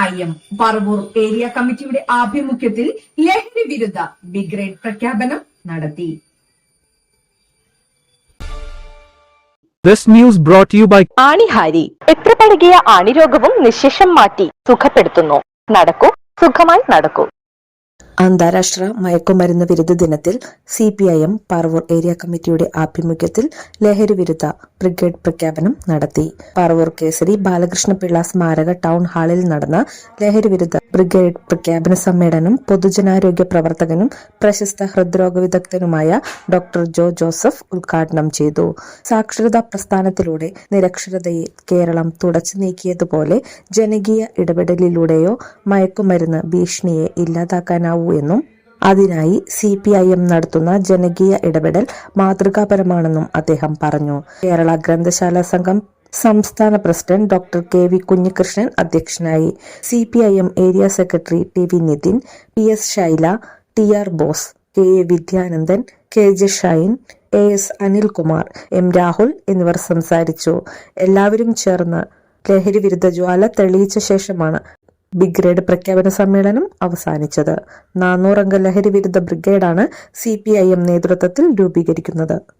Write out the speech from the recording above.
I M Paravur area കമ്മിറ്റിയുടെ ആഭിമുഖ്യത്തിൽ ലഹരി വിരുദ്ധ ബ്രിഗേഡ് പ്രഖ്യാപനം നടത്തി. This news brought to you by ആണിഹാരി. എത്ര പഴകിയ ആണിരോഗവും നിശേഷം മാറ്റി സുഖപ്പെടുത്തുന്നു. നടക്കൂ സുഖമായി നടക്കൂ. അന്താരാഷ്ട്ര മയക്കുമരുന്ന് വിരുദ്ധ ദിനത്തിൽ C P I M Paravur area കമ്മിറ്റിയുടെ ആഭിമുഖ്യത്തിൽ ലഹരി വിരുദ്ധ ബ്രിഗേഡ് പ്രഖ്യാപനം നടത്തി. പാർവൂർ കേസരി ബാലകൃഷ്ണപിള്ള സ്മാരക ടൗൺ ഹാളിൽ നടന്ന ലഹരി വിരുദ്ധ ബ്രിഗേഡ് പ്രഖ്യാപന സമ്മേളനം പൊതുജനാരോഗ്യ പ്രവർത്തകനും പ്രശസ്ത ഹൃദ്രോഗ വിദഗ്ധനുമായ ഡോക്ടർ ജോ ജോസഫ് ഉദ്ഘാടനം ചെയ്തു. സാക്ഷരതാ പ്രസ്ഥാനത്തിലൂടെ നിരക്ഷരതയെ കേരളം തുടച്ചു നീക്കിയതുപോലെ ജനകീയ ഇടപെടലിലൂടെയോ മയക്കുമരുന്ന് ഭീഷണിയെ ഇല്ലാതാക്കാനാവൂ എന്നും അതിനായി സി പി ഐ എം നടത്തുന്ന ജനകീയ ഇടപെടൽ മാതൃകാപരമാണെന്നും അദ്ദേഹം പറഞ്ഞു. കേരള ഗ്രന്ഥശാല സംഘം സംസ്ഥാന president doctor K V Kunhikrishnan അധ്യക്ഷനായി C P I M area secretary T V Nithin P S Shaila T R Bose K A Vidyanandan K J Shine A S Anilkumar M Rahul എന്നിവർ സംസാരിച്ചു. എല്ലാവരും ചേർന്ന് ലഹരി വിരുദ്ധ ജ്വാല തെളിയിച്ച ശേഷമാണ് brigade പ്രഖ്യാപന സമ്മേളനം അവസാനിച്ചത്. നാനൂറംഗ ലഹരി വിരുദ്ധ ബ്രിഗേഡാണ് സി പി ഐ എം നേതൃത്വത്തിൽ രൂപീകരിക്കുന്നത്.